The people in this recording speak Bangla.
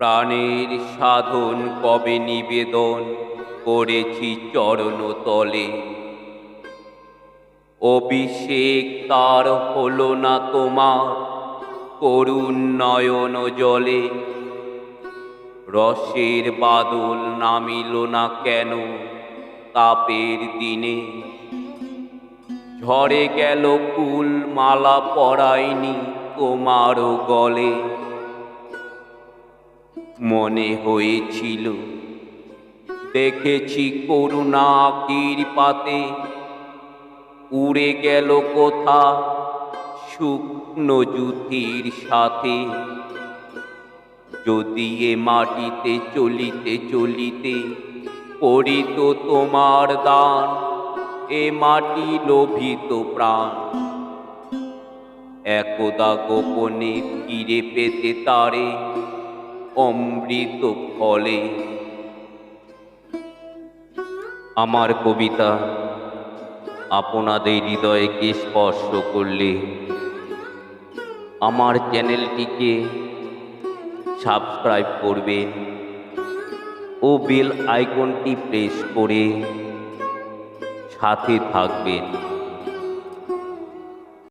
প্রাণের সাধন কবে নিবেদন করেছি চরণ তলে? অভিষেক তার হলো না তোমার করুণ নয়ন জলে? রসের বাদল নামিল না কেন তাপের দিনে? ঝরে গেল ফুল মালা পরায়নি তোমারও গলে? মনে হয়েছিল। দেখেছি করুণা পাতে উড়ে গেল কোথা শুকনো জুতির সাথে। যদি এ মাটিতে চলিতে চলিতে করিত তোমার দান, এ মাটি লোভিত প্রাণ। একদা গোপনে ফিরে পেতে তারে অমৃত ফলে। আমার কবিতা আপনাদের হৃদয়কে স্পর্শ করলে আমার চ্যানেলটিকে সাবস্ক্রাইব করবেন ও বেল আইকনটি প্রেস করে সাথে থাকবেন।